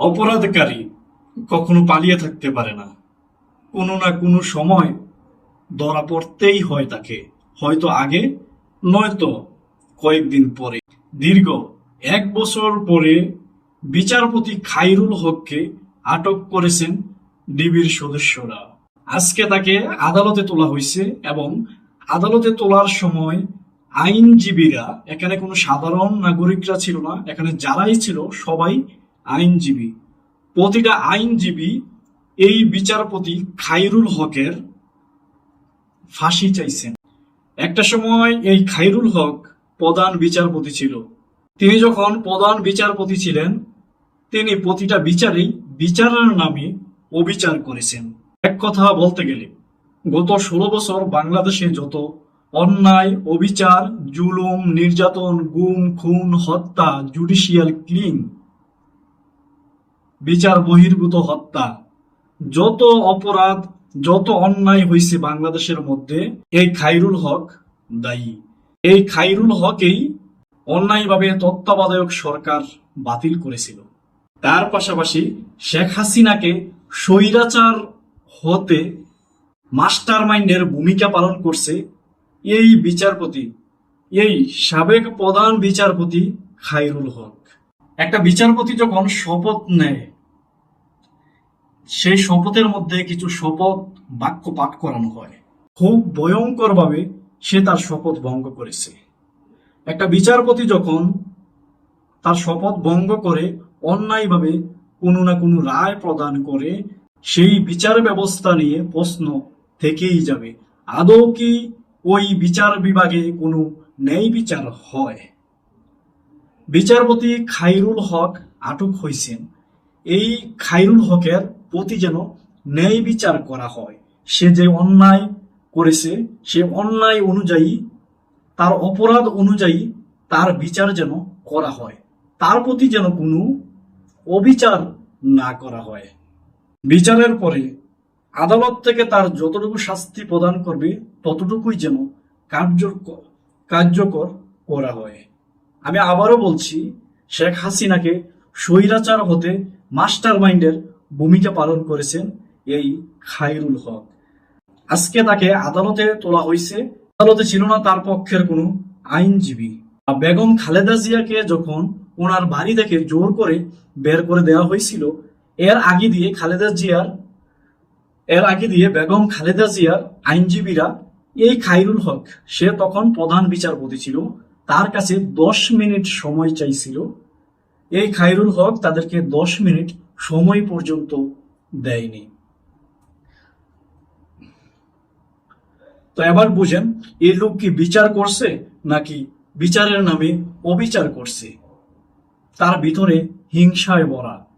অপরাধকারী কখনো পালিয়ে থাকতে পারে না। কোনো না কোনো সময় ধরা পড়তেই হয় তাকে। হয়তো আগে, নয়তো কয়েকদিন পরে। দীর্ঘ এক বছর পরে বিচারপতি খাইরুল হককে আটক করেছেন ডিবির সদস্যরা। আজকে তাকে আদালতে তোলা হয়েছে এবং আদালতে তোলার সময় আইনজীবীরা, এখানে কোনো সাধারণ নাগরিকরা ছিল না, এখানে যারাই ছিল সবাই আইনজীবী। প্রতিটা আইনজীবী এই বিচারপতি খাইরুল হকের ফাঁসি চাইছেন। একটা সময় এই খাইরুল হক প্রধান বিচারপতি ছিল। তিনি যখন প্রধান বিচারপতি ছিলেন, তিনি প্রতিটা বিচারেই বিচারের নামে অবিচার করেছেন। এক কথা বলতে গেলে, গত ষোলো বছর বাংলাদেশে যত অন্যায়, অবিচার, জুলুম, নির্যাতন, গুম, খুন, হত্যা, জুডিশিয়াল ক্লিন বিচার বহির্ভূত হত্যা। যত অপরাধ, যত অন্যায় হয়েছে বাংলাদেশের মধ্যে, এই খাইরুল হক দায়ী। এই খাইরুল হকেই অন্যায়ভাবে তত্ত্বাবধায়ক সরকার বাতিল করেছিল। তার পাশাপাশি শেখ হাসিনাকে স্বৈরাচার হতে মাস্টার মাইন্ডের ভূমিকা পালন করছে এই বিচারপতি, এই সাবেক প্রধান বিচারপতি খাইরুল হক। একটা বিচারপতি যখন শপথ নেয় সেই শপথের মধ্যে কিছু শপথ বাক্য পাঠ করানো হয়। খুব ভয়ঙ্কর ভাবে সে তার শপথ ভঙ্গ করেছে। একটা বিচারপতি যখন তার শপথ ভঙ্গ করে, অন্যায়ভাবে কোনো না কোনো রায় প্রদান করে, সেই বিচার ব্যবস্থা নিয়ে প্রশ্ন থেকেই যাবে, আদৌ কি ওই বিচার বিভাগে কোনো ন্যায় বিচার হয়? বিচারপতি খাইরুল হক আটক হয়েছেন। এই খাইরুল হকের প্রতি যেন ন্যায় বিচার করা হয়। সে যে অন্যায় করেছে, সে অন্যায় অনুযায়ী, তার অপরাধ অনুযায়ী তার বিচার যেন করা হয়। তার প্রতি যেন কোনো অবিচার না করা হয়। বিচারের পরে আদালত থেকে তার যতটুকু শাস্তি প্রদান করবে, ততটুকুই যেন কার্যকর কার্যকর করা হয়। আমি আবারও বলছি, শেখ হাসিনাকে স্বৈরাচার হতে মাস্টার মাইন্ডের ভূমিকা পালন করেছেন এই খাইরুল হক। আজকে তাকে আদালতে তোলা হয়েছে। আদালতে ছিল না তার পক্ষের কোনো আইনজীবী। বেগম খালেদা জিয়াকে যখন ওনার বাড়ি থেকে জোর করে বের করে দেওয়া হয়েছিল, এর আগে দিয়ে খালেদা জিয়ার, এর আগে দিয়ে বেগম খালেদা জিয়ার আইনজীবীরা এই খাইরুল হক, সে তখন প্রধান বিচারপতি ছিল, তার কাছে দশ মিনিট সময় চাইছিল। এই খাইরুল হক তাদেরকে দশ মিনিট সময় পর্যন্ত দেয়নি। তো এবার বুঝেন, এই লোক কি বিচার করছে নাকি বিচারের নামে অবিচার করছে? তার ভিতরে হিংসায় ভরা।